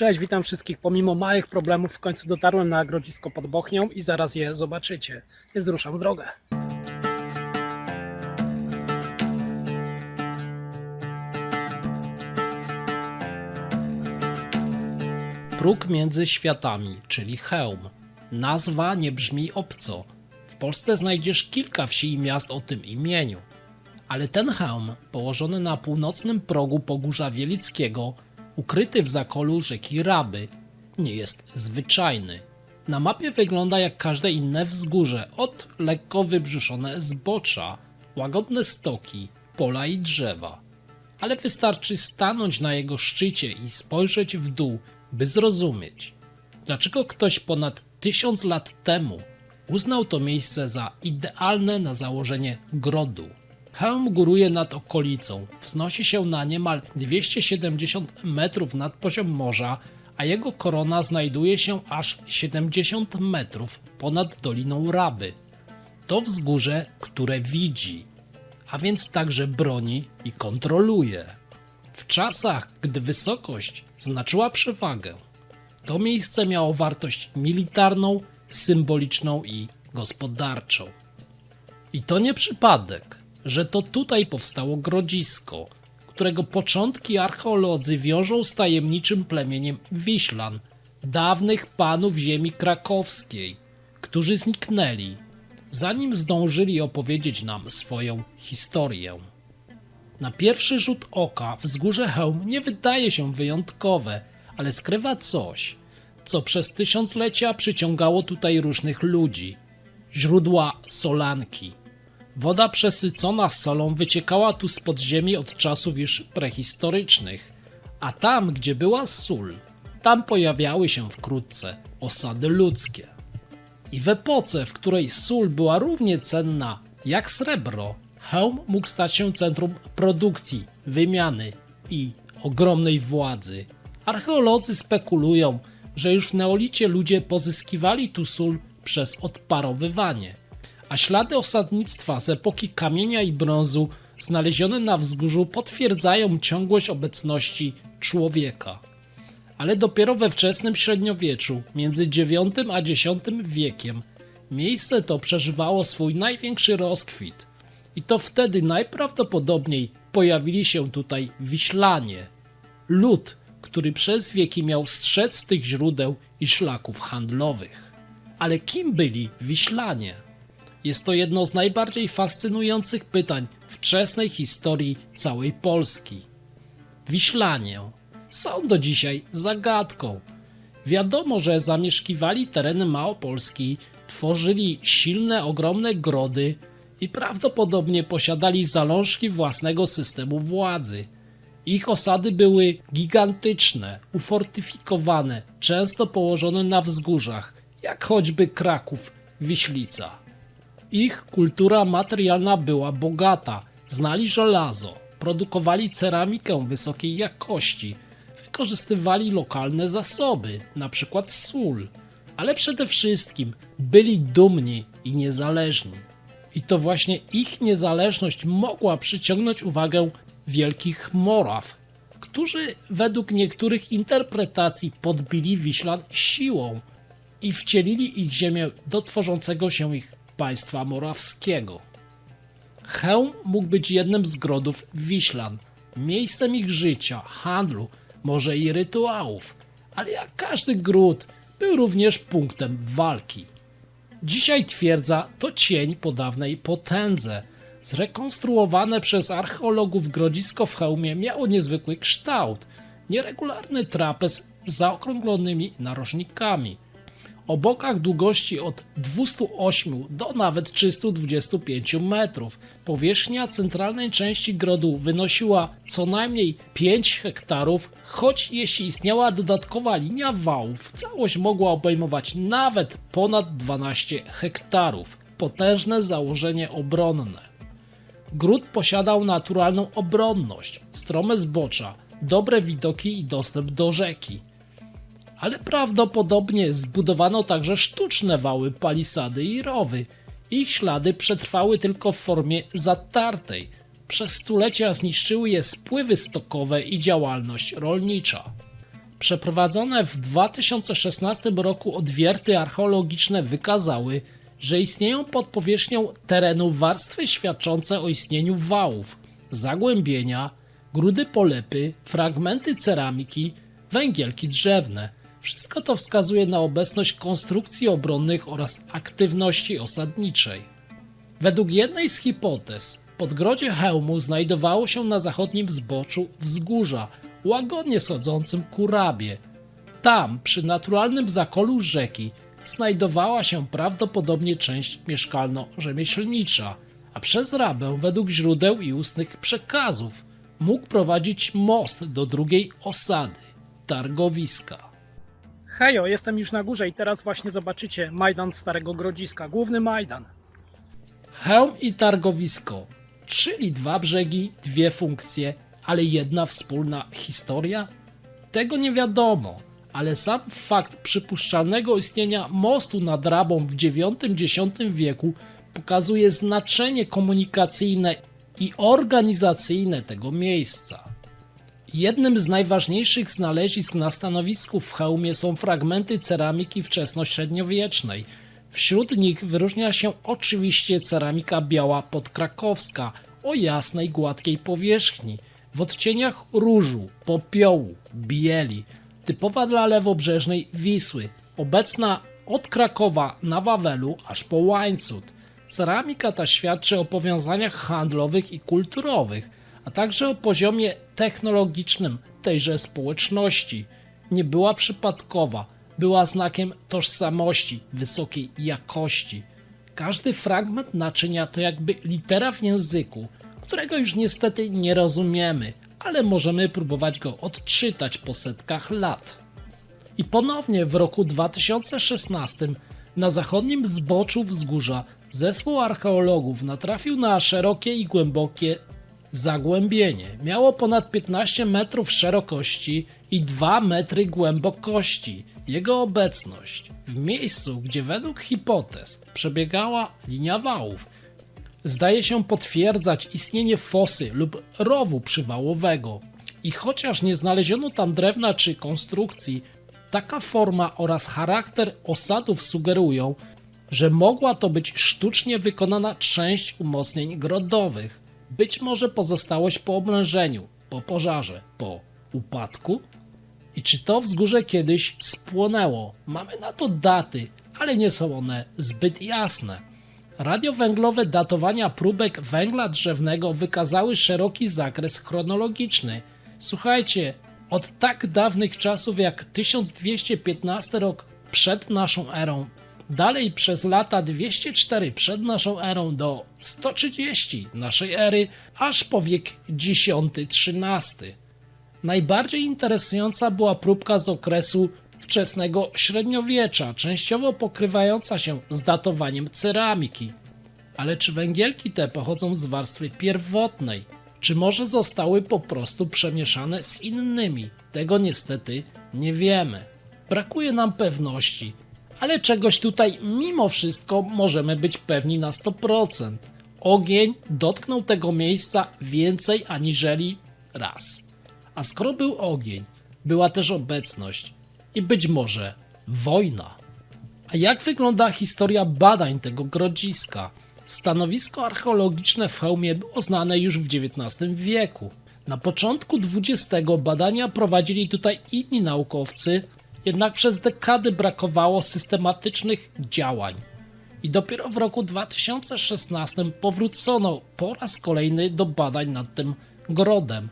Cześć, witam wszystkich. Pomimo małych problemów w końcu dotarłem na grodzisko pod Bochnią i zaraz je zobaczycie. Więc ruszam w drogę. Próg między światami, czyli hełm. Nazwa nie brzmi obco. W Polsce znajdziesz kilka wsi i miast o tym imieniu. Ale ten hełm, położony na północnym progu Pogórza Wielickiego, ukryty w zakolu rzeki Raby, nie jest zwyczajny. Na mapie wygląda jak każde inne wzgórze, od lekko wybrzuszone zbocza, łagodne stoki, pola i drzewa. Ale wystarczy stanąć na jego szczycie i spojrzeć w dół, by zrozumieć, dlaczego ktoś ponad tysiąc lat temu uznał to miejsce za idealne na założenie grodu. Hełm góruje nad okolicą, wznosi się na niemal 270 metrów nad poziom morza, a jego korona znajduje się aż 70 metrów ponad Doliną Raby. To wzgórze, które widzi, a więc także broni i kontroluje. W czasach, gdy wysokość znaczyła przewagę, to miejsce miało wartość militarną, symboliczną i gospodarczą. I to nie przypadek, że to tutaj powstało grodzisko, którego początki archeolodzy wiążą z tajemniczym plemieniem Wiślan, dawnych panów ziemi krakowskiej, którzy zniknęli, zanim zdążyli opowiedzieć nam swoją historię. Na pierwszy rzut oka wzgórze Hełm nie wydaje się wyjątkowe, ale skrywa coś, co przez tysiąclecia przyciągało tutaj różnych ludzi. Źródła solanki. Woda przesycona solą wyciekała tu z podziemi od czasów już prehistorycznych, a tam, gdzie była sól, tam pojawiały się wkrótce osady ludzkie. I w epoce, w której sól była równie cenna jak srebro, hełm mógł stać się centrum produkcji, wymiany i ogromnej władzy. Archeolodzy spekulują, że już w neolicie ludzie pozyskiwali tu sól przez odparowywanie, a ślady osadnictwa z epoki kamienia i brązu znalezione na wzgórzu potwierdzają ciągłość obecności człowieka ale dopiero we wczesnym średniowieczu, między IX a X wiekiem, miejsce to przeżywało swój największy rozkwit. I to wtedy najprawdopodobniej pojawili się tutaj Wiślanie, lud, który przez wieki miał strzec tych źródeł i szlaków handlowych. Ale kim byli Wiślanie? Jest to jedno z najbardziej fascynujących pytań wczesnej historii całej Polski. Wiślanie są do dzisiaj zagadką. Wiadomo, że zamieszkiwali tereny Małopolski, tworzyli silne, ogromne grody i prawdopodobnie posiadali zalążki własnego systemu władzy. Ich osady były gigantyczne, ufortyfikowane, często położone na wzgórzach, jak choćby Kraków, Wiślica. Ich kultura materialna była bogata, znali żelazo, produkowali ceramikę wysokiej jakości, wykorzystywali lokalne zasoby, np. sól, ale przede wszystkim byli dumni i niezależni. I to właśnie ich niezależność mogła przyciągnąć uwagę wielkich Moraw, którzy według niektórych interpretacji podbili Wiślan siłą i wcielili ich ziemię do tworzącego się ich państwa morawskiego. Chełm mógł być jednym z grodów Wiślan, miejscem ich życia, handlu, może i rytuałów, ale jak każdy gród był również punktem walki. Dzisiaj twierdza to cień po dawnej potędze. Zrekonstruowane przez archeologów grodzisko w hełmie miało niezwykły kształt, nieregularny trapez z zaokrąglonymi narożnikami o bokach długości od 208 do nawet 325 metrów. Powierzchnia centralnej części grodu wynosiła co najmniej 5 hektarów, choć jeśli istniała dodatkowa linia wałów, całość mogła obejmować nawet ponad 12 hektarów. Potężne założenie obronne. Gród posiadał naturalną obronność, strome zbocza, dobre widoki i dostęp do rzeki ale prawdopodobnie zbudowano także sztuczne wały, palisady i rowy. Ich ślady przetrwały tylko w formie zatartej. Przez stulecia zniszczyły je spływy stokowe i działalność rolnicza. Przeprowadzone w 2016 roku odwierty archeologiczne wykazały, że istnieją pod powierzchnią terenu warstwy świadczące o istnieniu wałów, zagłębienia, grudy polepy, fragmenty ceramiki, węgielki drzewne. Wszystko to wskazuje na obecność konstrukcji obronnych oraz aktywności osadniczej. Według jednej z hipotez, podgrodzie hełmu znajdowało się na zachodnim wzboczu wzgórza, łagodnie schodzącym ku Rabie. Tam, przy naturalnym zakolu rzeki, znajdowała się prawdopodobnie część mieszkalno-rzemieślnicza, a przez Rabę, według źródeł i ustnych przekazów, mógł prowadzić most do drugiej osady, targowiska. Hejo, jestem już na górze i teraz właśnie zobaczycie Majdan Starego Grodziska, główny Majdan. Hełm i targowisko, czyli dwa brzegi, dwie funkcje, ale jedna wspólna historia? Tego nie wiadomo, ale sam fakt przypuszczalnego istnienia mostu nad Rabą w IX-X wieku pokazuje znaczenie komunikacyjne i organizacyjne tego miejsca. Jednym z najważniejszych znalezisk na stanowisku w hełmie są fragmenty ceramiki wczesnośredniowiecznej. Wśród nich wyróżnia się oczywiście ceramika biała podkrakowska o jasnej, gładkiej powierzchni, w odcieniach różu, popiołu, bieli, typowa dla lewobrzeżnej Wisły, obecna od Krakowa na Wawelu aż po Łańcut. Ceramika ta świadczy o powiązaniach handlowych i kulturowych, a także o poziomie technologicznym tejże społeczności. Nie była przypadkowa, była znakiem tożsamości, wysokiej jakości. Każdy fragment naczynia to jakby litera w języku, którego już niestety nie rozumiemy, ale możemy próbować go odczytać po setkach lat. I ponownie w roku 2016 na zachodnim zboczu wzgórza zespół archeologów natrafił na szerokie i głębokie zagłębienie. Miało ponad 15 metrów szerokości i 2 metry głębokości. Jego obecność w miejscu, gdzie według hipotez przebiegała linia wałów, zdaje się potwierdzać istnienie fosy lub rowu przywałowego. I chociaż nie znaleziono tam drewna czy konstrukcji, taka forma oraz charakter osadów sugerują, że mogła to być sztucznie wykonana część umocnień grodowych. Być może pozostałość po oblężeniu, po pożarze, po upadku? I czy to wzgórze kiedyś spłonęło? Mamy na to daty, ale nie są one zbyt jasne. Radiowęglowe datowania próbek węgla drzewnego wykazały szeroki zakres chronologiczny. Słuchajcie, od tak dawnych czasów jak 1215 rok przed naszą erą, dalej przez lata 204 przed naszą erą do 130 naszej ery, aż po wiek X-XIII. Najbardziej interesująca była próbka z okresu wczesnego średniowiecza, częściowo pokrywająca się z datowaniem ceramiki. Ale czy węgielki te pochodzą z warstwy pierwotnej, czy może zostały po prostu przemieszane z innymi? Tego niestety nie wiemy. Brakuje nam pewności, ale czegoś tutaj mimo wszystko możemy być pewni na 100%. Ogień dotknął tego miejsca więcej aniżeli raz. A skoro był ogień, była też obecność i być może wojna. A jak wygląda historia badań tego grodziska? Stanowisko archeologiczne w hełmie było znane już w XIX wieku. Na początku XX badania prowadzili tutaj inni naukowcy, jednak przez dekady brakowało systematycznych działań. I dopiero w roku 2016 powrócono po raz kolejny do badań nad tym grodem.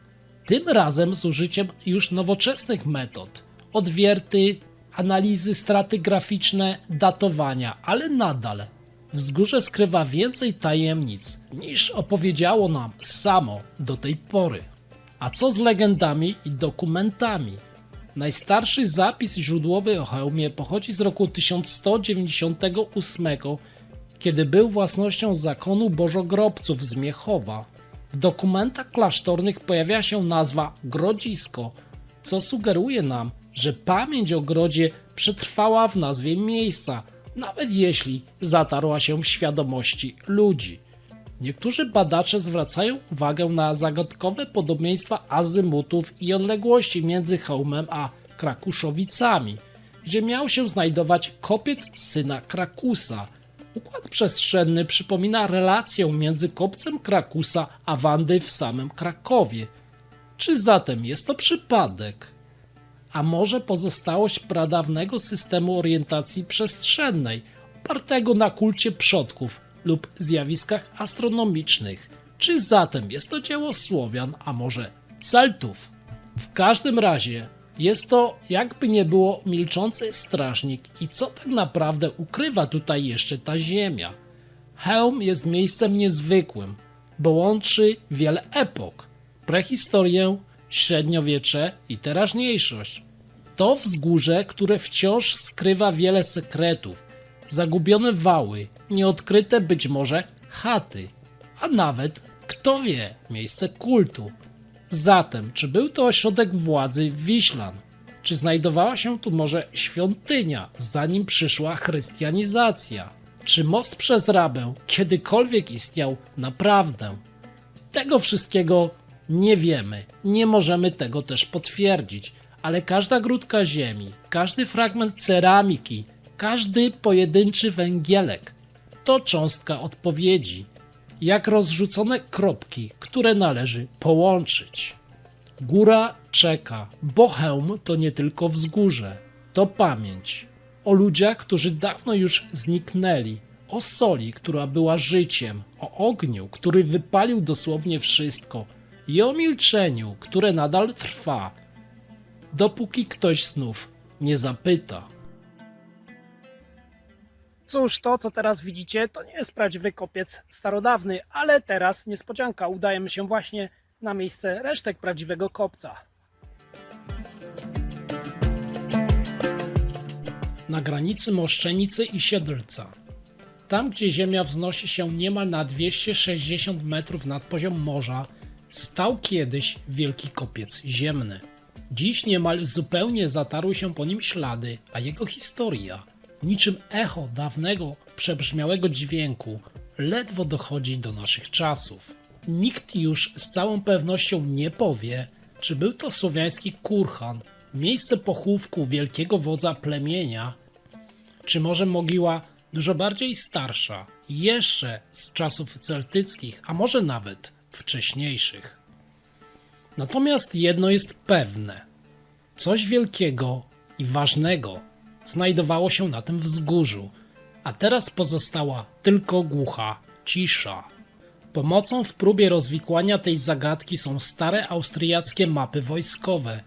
Tym razem z użyciem już nowoczesnych metod. Odwierty, analizy stratygraficzne, datowania, ale nadal wzgórze skrywa więcej tajemnic niż opowiedziało nam samo do tej pory. A co z legendami i dokumentami? Najstarszy zapis źródłowy o hełmie pochodzi z roku 1198, kiedy był własnością zakonu bożogrobców z Miechowa. W dokumentach klasztornych pojawia się nazwa Grodzisko, co sugeruje nam, że pamięć o grodzie przetrwała w nazwie miejsca, nawet jeśli zatarła się w świadomości ludzi. Niektórzy badacze zwracają uwagę na zagadkowe podobieństwa azymutów i odległości między hełmem a Krakuszowicami, gdzie miał się znajdować kopiec syna Krakusa. Układ przestrzenny przypomina relację między kopcem Krakusa a Wandy w samym Krakowie. Czy zatem jest to przypadek? A może pozostałość pradawnego systemu orientacji przestrzennej, opartego na kulcie przodków lub zjawiskach astronomicznych? Czy zatem jest to dzieło Słowian, a może Celtów? W każdym razie jest to jakby nie było milczący strażnik i co tak naprawdę ukrywa tutaj jeszcze ta ziemia. Hełm jest miejscem niezwykłym, bo łączy wiele epok. Prehistorię, średniowiecze i teraźniejszość. To wzgórze, które wciąż skrywa wiele sekretów. Zagubione wały, nieodkryte być może chaty, a nawet, kto wie, miejsce kultu. Zatem, czy był to ośrodek władzy Wiślan? Czy znajdowała się tu może świątynia, zanim przyszła chrystianizacja? Czy most przez Rabę kiedykolwiek istniał naprawdę? Tego wszystkiego nie wiemy, nie możemy tego też potwierdzić, ale każda grudka ziemi, każdy fragment ceramiki, każdy pojedynczy węgielek to cząstka odpowiedzi, jak rozrzucone kropki, które należy połączyć. Góra czeka, bo hełm to nie tylko wzgórze, to pamięć o ludziach, którzy dawno już zniknęli, o soli, która była życiem, o ogniu, który wypalił dosłownie wszystko i o milczeniu, które nadal trwa, dopóki ktoś znów nie zapyta. Cóż, to co teraz widzicie, to nie jest prawdziwy kopiec starodawny, ale teraz niespodzianka. Udajemy się właśnie na miejsce resztek prawdziwego kopca. na granicy Moszczenicy i Siedlca. Tam, gdzie ziemia wznosi się niemal na 260 metrów nad poziom morza, stał kiedyś wielki kopiec ziemny. Dziś niemal zupełnie zatarły się po nim ślady, a jego historia, niczym echo dawnego, przebrzmiałego dźwięku, ledwo dochodzi do naszych czasów. Nikt już z całą pewnością nie powie, czy był to słowiański kurhan, miejsce pochówku wielkiego wodza plemienia, czy może mogiła dużo bardziej starsza, jeszcze z czasów celtyckich, a może nawet wcześniejszych. Natomiast jedno jest pewne: coś wielkiego i ważnego znajdowało się na tym wzgórzu, a teraz pozostała tylko głucha cisza. Pomocą w próbie rozwikłania tej zagadki są stare austriackie mapy wojskowe.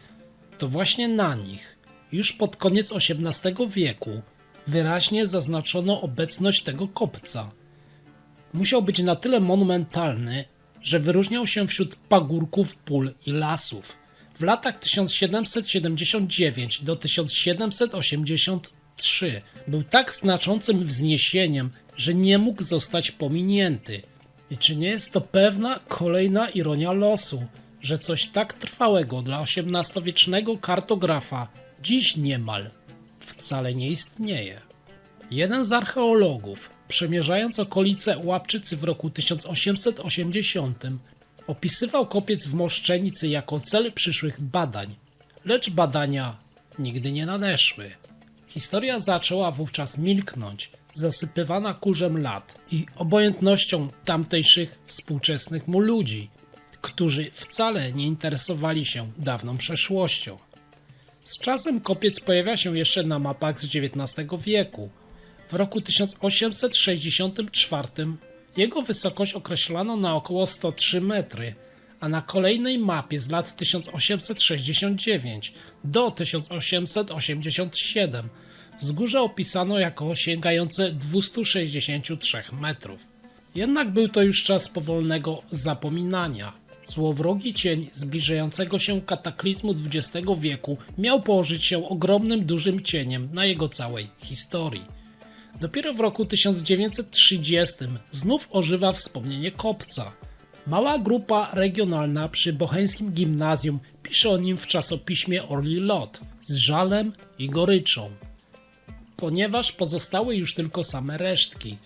To właśnie na nich, już pod koniec XVIII wieku, wyraźnie zaznaczono obecność tego kopca. Musiał być na tyle monumentalny, że wyróżniał się wśród pagórków, pól i lasów. W latach 1779 do 1783 był tak znaczącym wzniesieniem, że nie mógł zostać pominięty. I czy nie jest to pewna kolejna ironia losu, że coś tak trwałego dla XVIII-wiecznego kartografa dziś niemal wcale nie istnieje. Jeden z archeologów, przemierzając okolice Łapczycy w roku 1880, opisywał kopiec w Moszczenicy jako cel przyszłych badań, lecz badania nigdy nie nadeszły. Historia zaczęła wówczas milknąć, zasypywana kurzem lat i obojętnością tamtejszych współczesnych mu ludzi, którzy wcale nie interesowali się dawną przeszłością. Z czasem kopiec pojawia się jeszcze na mapach z XIX wieku. W roku 1864 jego wysokość określano na około 103 metry, a na kolejnej mapie z lat 1869 do 1887 wzgórze opisano jako sięgające 263 metrów. Jednak był to już czas powolnego zapominania. Złowrogi cień zbliżającego się kataklizmu XX wieku miał położyć się ogromnym, dużym cieniem na jego całej historii. Dopiero w roku 1930 znów ożywa wspomnienie Kopca. Mała grupa regionalna przy Bocheńskim Gimnazjum pisze o nim w czasopiśmie Orly Lot z żalem i goryczą, ponieważ pozostały już tylko same resztki.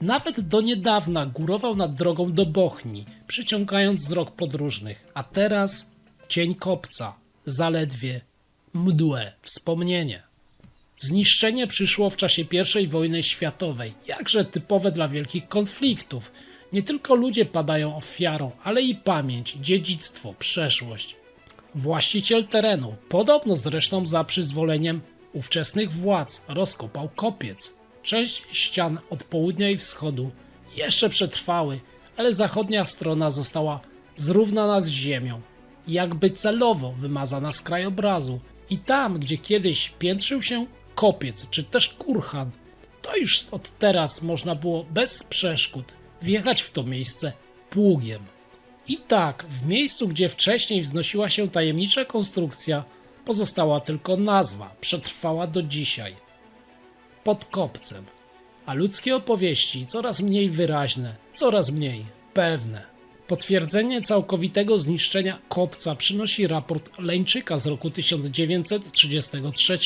Nawet do niedawna górował nad drogą do Bochni, przyciągając wzrok podróżnych, a teraz cień kopca, zaledwie mdłe wspomnienie. Zniszczenie przyszło w czasie I wojny światowej, jakże typowe dla wielkich konfliktów. Nie tylko ludzie padają ofiarą, ale i pamięć, dziedzictwo, przeszłość. Właściciel terenu, podobno zresztą za przyzwoleniem ówczesnych władz, rozkopał kopiec. Część ścian od południa i wschodu jeszcze przetrwały, ale zachodnia strona została zrównana z ziemią, jakby celowo wymazana z krajobrazu. I tam, gdzie kiedyś piętrzył się kopiec czy też kurhan, to już od teraz można było bez przeszkód wjechać w to miejsce pługiem. I tak, w miejscu, gdzie wcześniej wznosiła się tajemnicza konstrukcja, pozostała tylko nazwa, przetrwała do dzisiaj. Pod kopcem. A ludzkie opowieści coraz mniej wyraźne, coraz mniej pewne. Potwierdzenie całkowitego zniszczenia kopca przynosi raport Leńczyka z roku 1933.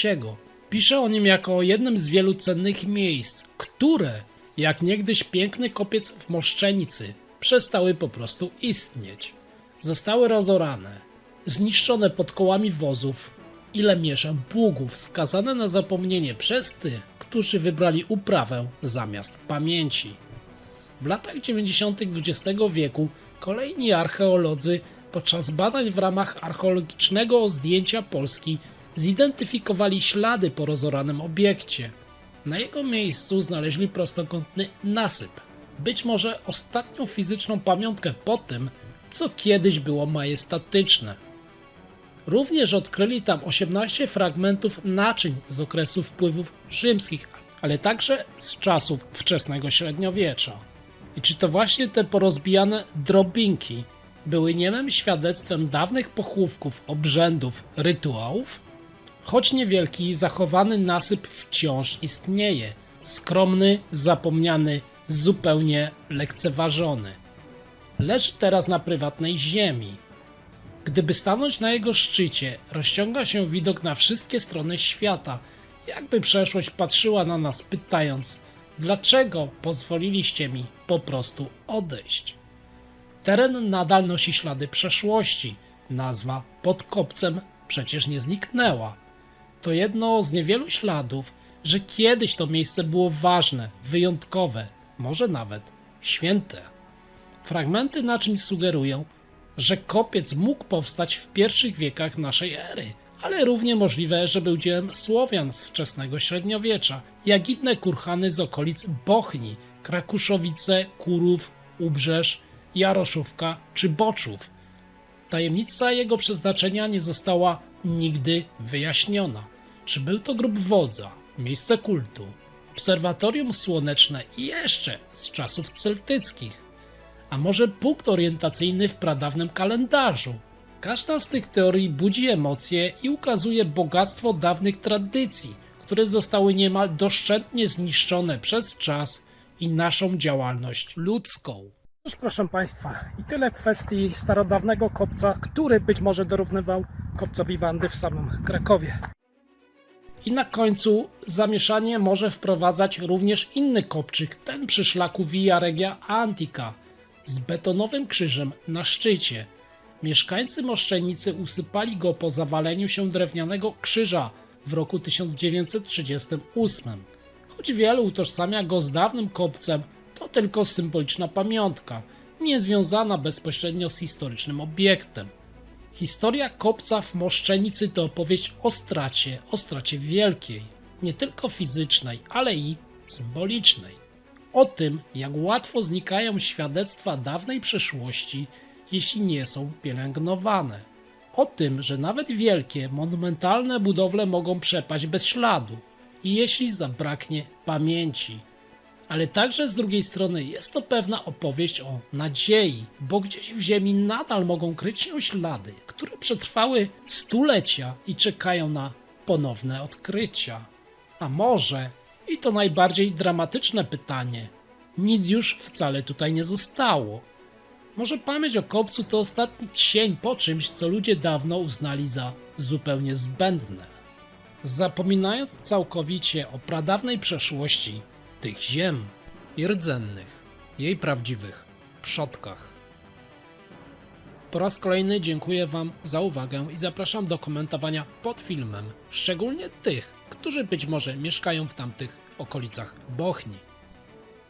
Pisze o nim jako o jednym z wielu cennych miejsc, które, jak niegdyś piękny kopiec w Moszczenicy, przestały po prostu istnieć. Zostały rozorane, zniszczone pod kołami wozów i lemierzem pługów, skazane na zapomnienie przez tych, którzy wybrali uprawę zamiast pamięci. W latach 90. XX wieku kolejni archeolodzy podczas badań w ramach archeologicznego zdjęcia Polski zidentyfikowali ślady po rozoranym obiekcie. Na jego miejscu znaleźli prostokątny nasyp, być może ostatnią fizyczną pamiątkę po tym, co kiedyś było majestatyczne. Również odkryli tam 18 fragmentów naczyń z okresu wpływów rzymskich, ale także z czasów wczesnego średniowiecza. I czy to właśnie te porozbijane drobinki były niemym świadectwem dawnych pochówków, obrzędów, rytuałów? Choć niewielki, zachowany nasyp wciąż istnieje. Skromny, zapomniany, zupełnie lekceważony. Leży teraz na prywatnej ziemi. Gdyby stanąć na jego szczycie, rozciąga się widok na wszystkie strony świata, jakby przeszłość patrzyła na nas, pytając: Dlaczego pozwoliliście mi po prostu odejść? Teren nadal nosi ślady przeszłości. Nazwa pod kopcem przecież nie zniknęła. To jedno z niewielu śladów, że kiedyś to miejsce było ważne, wyjątkowe, może nawet święte. Fragmenty naczyń sugerują, że kopiec mógł powstać w pierwszych wiekach naszej ery, ale równie możliwe, że był dziełem Słowian z wczesnego średniowiecza, jak inne kurhany z okolic Bochni, Krakuszowice, Kurów, Ubrzeż, Jaroszówka czy Boczów. Tajemnica jego przeznaczenia nie została nigdy wyjaśniona. Czy był to grób wodza, miejsce kultu, obserwatorium słoneczne jeszcze z czasów celtyckich, a może punkt orientacyjny w pradawnym kalendarzu? Każda z tych teorii budzi emocje i ukazuje bogactwo dawnych tradycji, które zostały niemal doszczętnie zniszczone przez czas i naszą działalność ludzką. Cóż, proszę Państwa, i tyle kwestii starodawnego kopca, który być może dorównywał kopcowi Wandy w samym Krakowie. I na końcu zamieszanie może wprowadzać również inny kopczyk, ten przy szlaku Via Regia Antica, z betonowym krzyżem na szczycie. Mieszkańcy Moszczenicy usypali go po zawaleniu się drewnianego krzyża w roku 1938. Choć wielu utożsamia go z dawnym kopcem, to tylko symboliczna pamiątka, nie związana bezpośrednio z historycznym obiektem. Historia kopca w Moszczenicy to opowieść o stracie, o stracie wielkiej, nie tylko fizycznej, ale i symbolicznej. O tym, jak łatwo znikają świadectwa dawnej przeszłości, jeśli nie są pielęgnowane. O tym, że nawet wielkie, monumentalne budowle mogą przepaść bez śladu, jeśli zabraknie pamięci. Ale także z drugiej strony jest to pewna opowieść o nadziei, bo gdzieś w ziemi nadal mogą kryć się ślady, które przetrwały stulecia i czekają na ponowne odkrycia. A może, i to najbardziej dramatyczne pytanie, nic już wcale tutaj nie zostało. Może pamięć o kopcu to ostatni cień po czymś, co ludzie dawno uznali za zupełnie zbędne. Zapominając całkowicie o pradawnej przeszłości tych ziem i rdzennych, jej prawdziwych przodkach. Po raz kolejny dziękuję Wam za uwagę i zapraszam do komentowania pod filmem, szczególnie tych, którzy być może mieszkają w tamtych okolicach Bochni.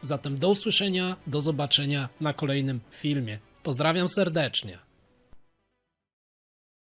Zatem do usłyszenia, do zobaczenia na kolejnym filmie. Pozdrawiam serdecznie.